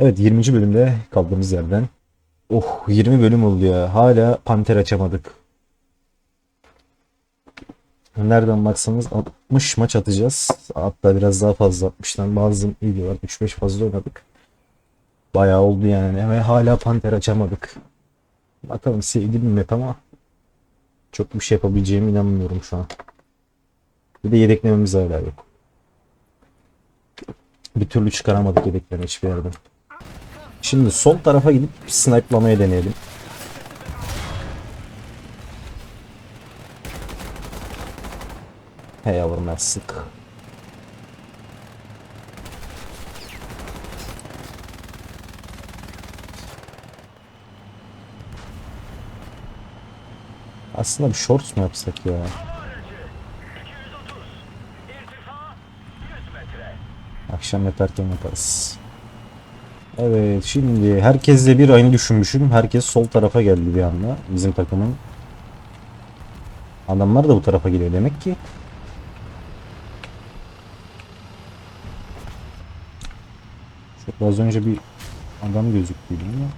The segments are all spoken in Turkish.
Evet 20. bölümde kaldığımız yerden. Oh 20 bölüm oldu ya. Hala Panter açamadık. Nereden baksanız 60 maç atacağız. Hatta biraz daha fazla 60'tan bazı videolar 3-5 fazla oynadık. Bayağı oldu yani ve hala Panter açamadık. Bakalım sevdiğim map ama çok bir şey yapabileceğime inanmıyorum şu an. Bir de yedeklememiz hala yok. Bir türlü çıkaramadık yedeklerini hiçbir yerden. Şimdi sol tarafa gidip snipe'lamaya deneyelim. He yavrum sık. Aslında bir shorts mu yapsak ya? Akşam yaparken yaparız. Evet şimdi herkesle bir aynı düşünmüşüm. Herkes sol tarafa geldi bir anda bizim takımın. Adamlar da bu tarafa geliyor demek ki. Şurada az önce bir adam gözüktüydü ama.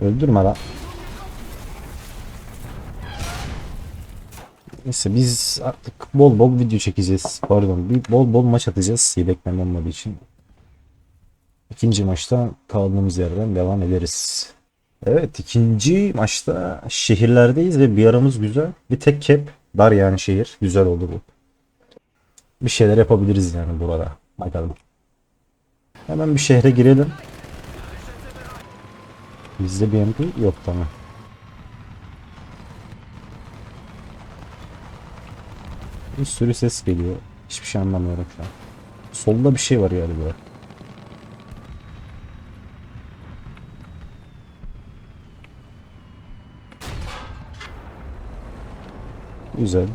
Öldürme la. Neyse biz artık bol bol video çekeceğiz. Pardon bir bol bol maç atacağız yedeklem olmadığı için. İkinci maçta kaldığımız yerden devam ederiz. Evet ikinci maçta şehirlerdeyiz ve bir aramız güzel. Bir tek cap dar yani şehir. Güzel oldu bu. Bir şeyler yapabiliriz yani burada. Bakalım. Hemen bir şehre girelim. Bizde BMP yok tamam. Bir sürü ses geliyor. Hiçbir şey anlamıyorum şu an. Solda bir şey var galiba. Güzel.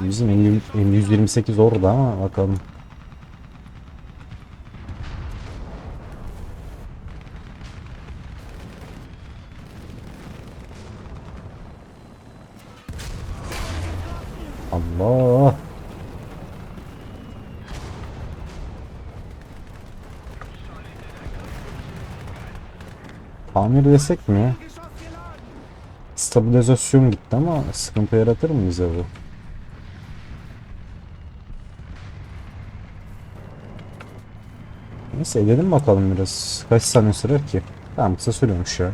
Bizim M100 M128 orada ama bakalım. Allah. Tamir desek mi? Stabilizasyon gitti ama sıkıntı yaratır mı bize bu? Neyse edelim bakalım biraz. Kaç saniye sürer ki? Tamam kısa sürüyormuş ya.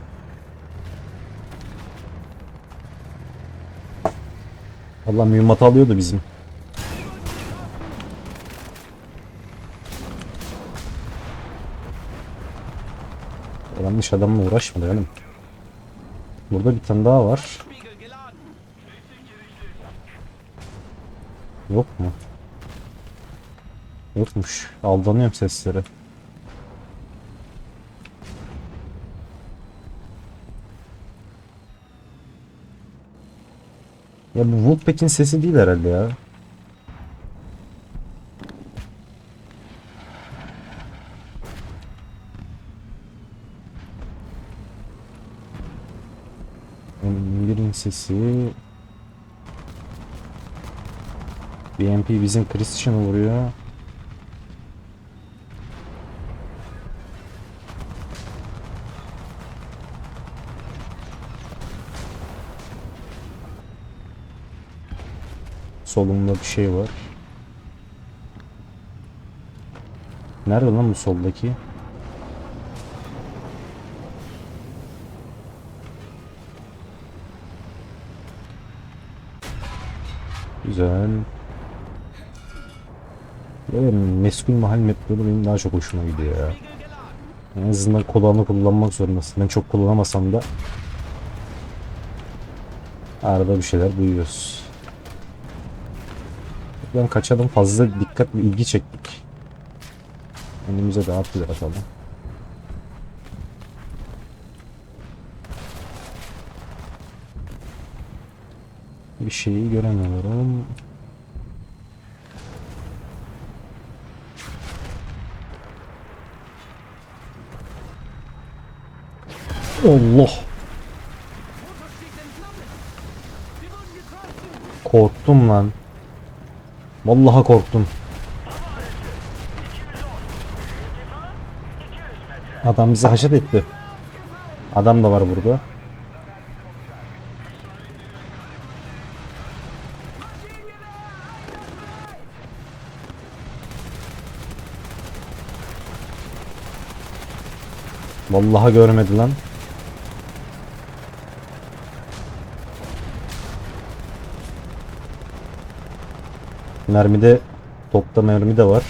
Allah mühimmat alıyordu bizim. Yanlış adamla uğraşma canım. Burada bir tane daha var. Yok mu? Yokmuş. Aldanıyorum seslere. Ya bu Wolfpack'in sesi değil herhalde ya. Birinin sesi BMP bizim Christian'ı vuruyor. Solumda bir şey var. Nerede lan bu soldaki? Güzel. Böyle meskul mahal mapleri benim daha çok hoşuma gidiyor ya. En azından kulağını kullanmak zorundasın. Ben çok kullanamasam da arada bir şeyler duyuyoruz. Sakatlıktan kaçalım. Fazla dikkat ve ilgi çektik. Önümüze daha atılır atalım. Bir şeyi göremiyorum. Allah. Korktum lan. Vallahi korktum. Adam bizi haşet etti. Adam da var burada. Vallahi görmedi lan. Mermide topta mermi de var.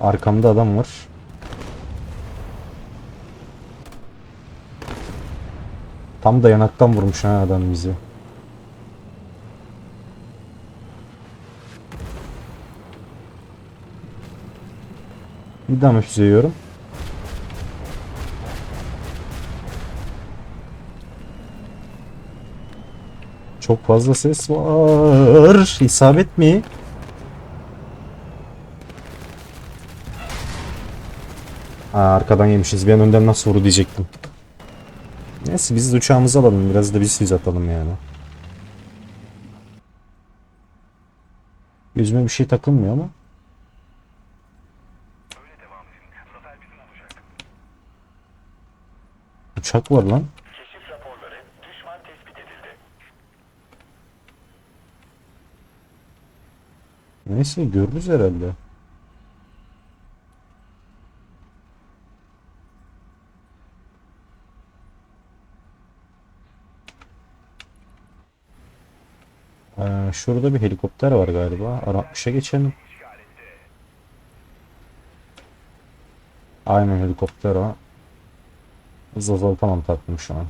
Arkamda adam var. Tam da yanaktan vurmuş ha adam bizi. Bir daha mı füze yiyorum? Çok fazla ses var. İsabet mi? Aa, arkadan yemişiz. An önden nasıl vuru diyecektim. Neyse biz uçağımızı alalım. Biraz da biz füze atalım yani. Yüzüme bir şey takılmıyor ama. Uçak var lan. Keşif raporları düşman tespit edildi. Neyse görürüz herhalde. Ee, şurada bir helikopter var galiba. Ara-60'a geçelim. Aynen helikopter o. Hız azaltamam tatlım şu an.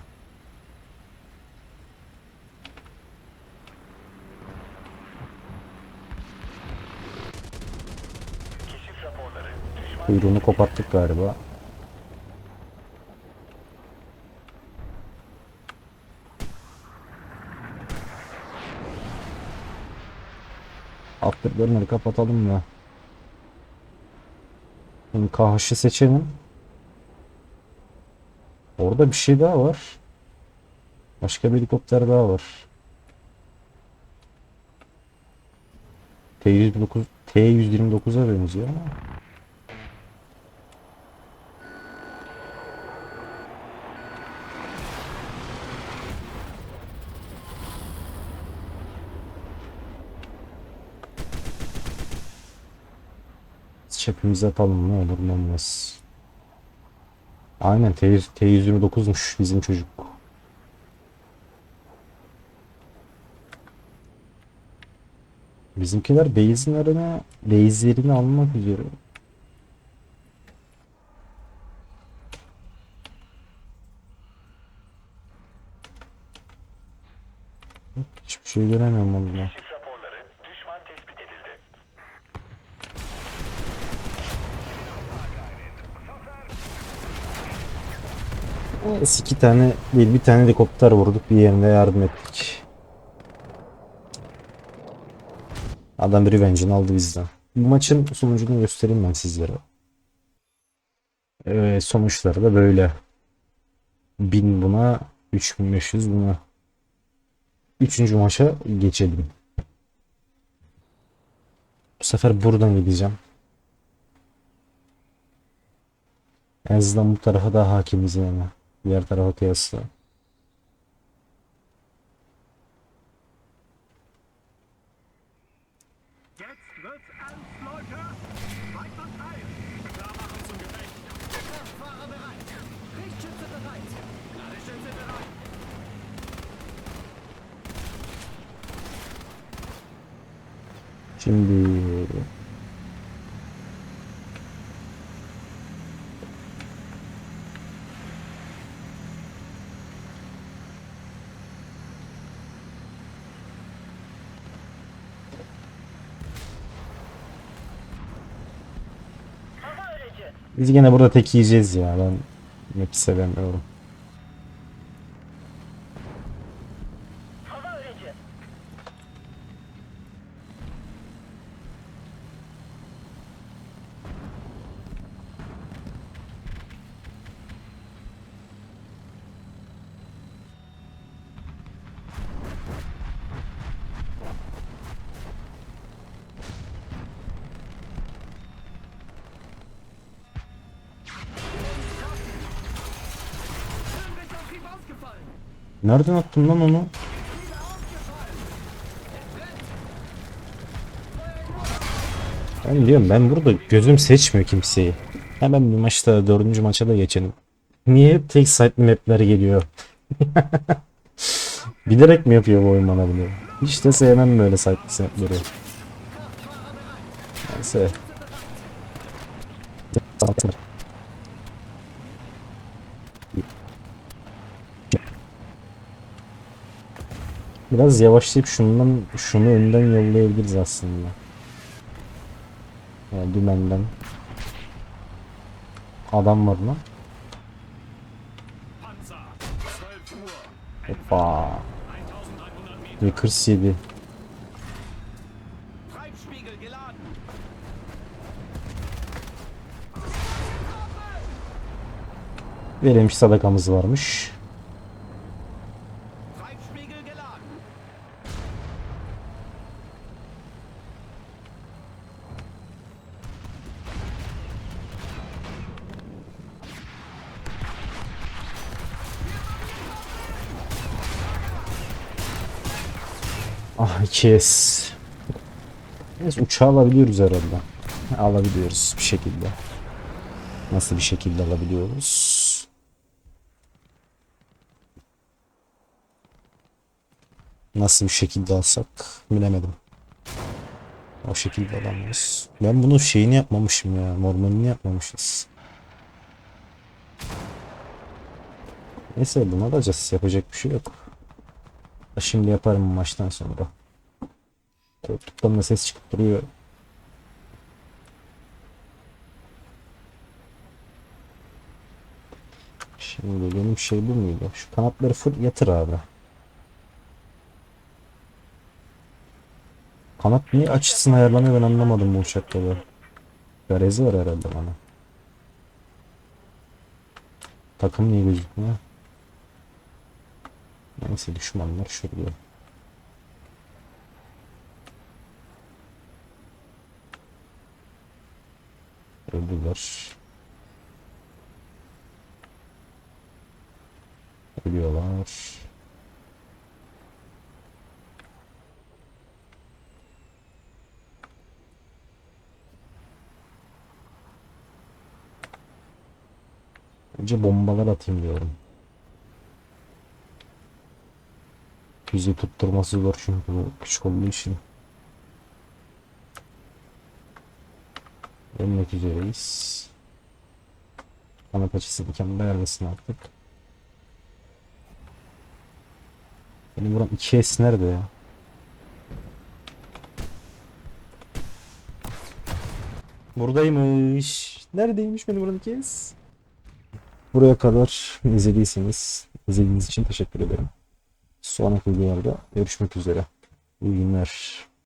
Kuyruğunu koparttık galiba. Afterburner'ı kapatalım da. Şimdi KH'ı seçelim. Orada bir şey daha var. Başka bir helikopter daha var. T-129 T-129'a benziyor ama. Çepimizi atalım ne olur ne olmaz. Aynen T, T129'muş bizim çocuk. Bizimkiler base'lerine base'lerini almak üzere. Hiçbir şey göremiyorum valla. keşif raporları düşman tespit edildi. Evet, iki tane değil bir tane helikopter vurduk bir yerine yardım ettik. Adam revenge'ini aldı bizden. Bu maçın sonucunu göstereyim ben sizlere. Evet, sonuçları da böyle. 1000 buna, 3500 buna. Üçüncü maça geçelim. Bu sefer buradan gideceğim. En azından bu tarafa daha hakimiz yani. Diğer tarafa kıyasla. Jetzt Biz gene burada tek yiyeceğiz ya. Ben map'i sevemiyorum. Nereden attın lan onu? Ben diyorum ben burada gözüm seçmiyor kimseyi. Hemen bir maçta dördüncü maça da geçelim. Niye hep tek side mapler geliyor? Bilerek mi yapıyor bu oyun bana bunu? Hiç de sevmem böyle side mapleri. Neyse. Biraz yavaşlayıp şundan şunu önden yollayabiliriz aslında. Yani dümenden. Adam var lan. Panzer. 12 Uhr. Hoppa. 1100 Meter. 47. Treibspiegel geladen. Verilmiş sadakamız varmış. Ah kes. Neyse uçağı alabiliyoruz herhalde. Alabiliyoruz bir şekilde. Nasıl bir şekilde alabiliyoruz? Nasıl bir şekilde alsak bilemedim. O şekilde alamıyoruz. Ben bunun şeyini yapmamışım ya. Normalini yapmamışız. Neyse buna da alacağız. Yapacak bir şey yok. Şimdi yaparım maçtan sonra. Koltuktan da ses çıkıp duruyor. Şimdi benim şey bu muydu? Şu kanatları full yatır abi. Kanat niye açısını ayarlanıyor ben anlamadım bu uçakta da. Garezi var herhalde bana. Takım niye gözükmüyor? Neyse düşmanlar şurada. Öldüler. Ölüyorlar. Önce bombalar atayım diyorum. Bizi tutturması zor çünkü bu küçük olduğu için. Ölmek üzereyiz. Kanat açısı mükemmel ayarlasın artık. Benim buram 2S nerede ya? Buradaymış. Neredeymiş benim buram 2S? Buraya kadar izlediyseniz izlediğiniz için teşekkür ederim. Sonraki videolarda görüşmek üzere. İyi günler.